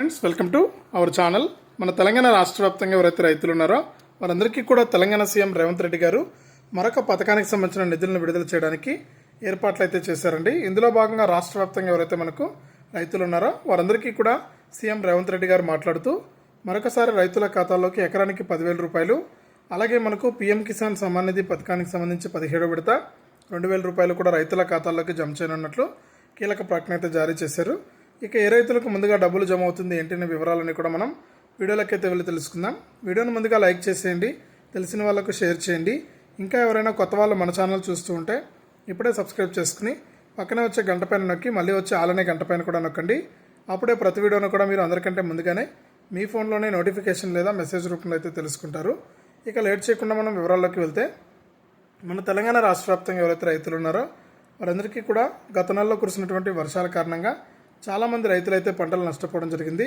Friends welcome to our channel మన తెలంగాణ రాష్ట్ర వ్యాప్తంగా ఎవరైతే రైతులు ఉన్నారో వారందరికీ కూడా తెలంగాణ సీఎం రేవంత్ రెడ్డి గారు మరొక పథకానికి సంబంధించిన నిధులను విడుదల చేయడానికి ఏర్పాట్లు అయితే చేశారండి. ఇందులో భాగంగా రాష్ట్ర వ్యాప్తంగా ఎవరైతే మనకు రైతులు ఉన్నారో వారందరికీ కూడా సీఎం రేవంత్ రెడ్డి గారు మాట్లాడుతూ మరొకసారి రైతుల ఖాతాల్లోకి ఎకరానికి పదివేల రూపాయలు అలాగే మనకు పీఎం కిసాన్ సమ్మాన్ నిధి పథకానికి సంబంధించి పదిహేడు విడత రెండు వేల రూపాయలు కూడా రైతుల ఖాతాల్లోకి జమ చేయనున్నట్లు కీలక ప్రకటన అయితే జారీ చేశారు. ఇక ఏ రైతులకు ముందుగా డబ్బులు జమ అవుతుంది ఏంటనే వివరాలని కూడా మనం వీడియోలోకి అయితే వెళ్ళి తెలుసుకుందాం. వీడియోను ముందుగా లైక్ చేసేయండి తెలిసిన వాళ్ళకు షేర్ చేయండి. ఇంకా ఎవరైనా కొత్త వాళ్ళు మన ఛానల్ చూస్తూ ఉంటే ఇప్పుడే సబ్స్క్రైబ్ చేసుకుని పక్కనే వచ్చే గంట పైన నొక్కి మళ్ళీ వచ్చే ఆలనే గంట పైన కూడా నొక్కండి. అప్పుడే ప్రతి వీడియోను కూడా మీరు అందరికంటే ముందుగానే మీ ఫోన్లోనే నోటిఫికేషన్ లేదా మెసేజ్ రూపంలో అయితే తెలుసుకుంటారు. ఇక లేట్ చేయకుండా మనం వివరాల్లోకి వెళ్తే మన తెలంగాణ రాష్ట్ర వ్యాప్తంగా ఎవరైతే రైతులు ఉన్నారో వారందరికీ కూడా గత నెలలో కురిసినటువంటి వర్షాల కారణంగా చాలామంది రైతులు అయితే పంటలు నష్టపోవడం జరిగింది.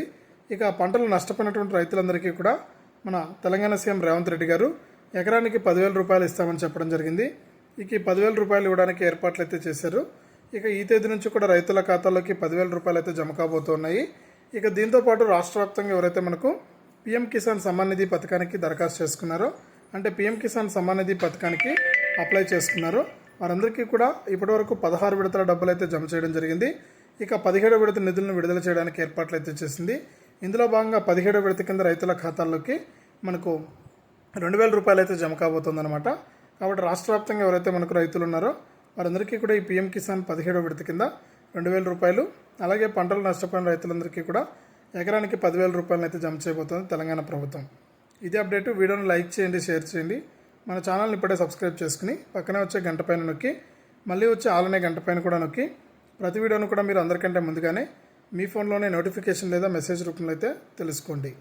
ఇక పంటలు నష్టపోయినటువంటి రైతులందరికీ కూడా మన తెలంగాణ సీఎం రేవంత్ రెడ్డి గారు ఎకరానికి పదివేల రూపాయలు ఇస్తామని చెప్పడం జరిగింది. ఇక ఈ పదివేల రూపాయలు ఇవ్వడానికి ఏర్పాట్లు అయితే చేశారు. ఇక ఈ తేదీ నుంచి కూడా రైతుల ఖాతాలోకి పదివేల రూపాయలు అయితే జమ కాబోతున్నాయి. ఇక దీంతో పాటు రాష్ట్ర వ్యాప్తంగా ఎవరైతే మనకు పీఎం కిసాన్ సమ్మాన్ నిధి పథకానికి దరఖాస్తు చేసుకున్నారో అంటే పీఎం కిసాన్ సమ్మాన్ నిధి పథకానికి అప్లై చేసుకున్నారో వారందరికీ కూడా ఇప్పటివరకు పదహారు విడతల డబ్బులు అయితే జమ చేయడం జరిగింది. ఇక పదిహేడో విడత నిధులను విడుదల చేయడానికి ఏర్పాట్లు అయితే చేసింది. ఇందులో భాగంగా పదిహేడో విడత కింద రైతుల ఖాతాల్లోకి మనకు రెండు వేల రూపాయలు అయితే జమ కాబోతుందన్నమాట. కాబట్టి రాష్ట్ర వ్యాప్తంగా ఎవరైతే మనకు రైతులు ఉన్నారో వారందరికీ కూడా ఈ పీఎం కిసాన్ పదిహేడో విడత కింద రెండు వేల రూపాయలు అలాగే పంటలు నష్టపోయిన రైతులందరికీ కూడా ఎకరానికి పదివేల రూపాయలను అయితే జమ చేయబోతుంది తెలంగాణ ప్రభుత్వం. ఇదే అప్డేట్. వీడియోను లైక్ చేయండి షేర్ చేయండి. మన ఛానల్ని ఇప్పుడే సబ్స్క్రైబ్ చేసుకుని పక్కనే వచ్చే గంట పైన నొక్కి మళ్ళీ వచ్చే ఆలనే గంట పైన కూడా నొక్కి ప్రతి వీడియోను కూడా మీరు అందరికంటే ముందుగానే మీ ఫోన్లోనే నోటిఫికేషన్ లేదా మెసేజ్ రూపంలో అయితే తెలుసుకోండి.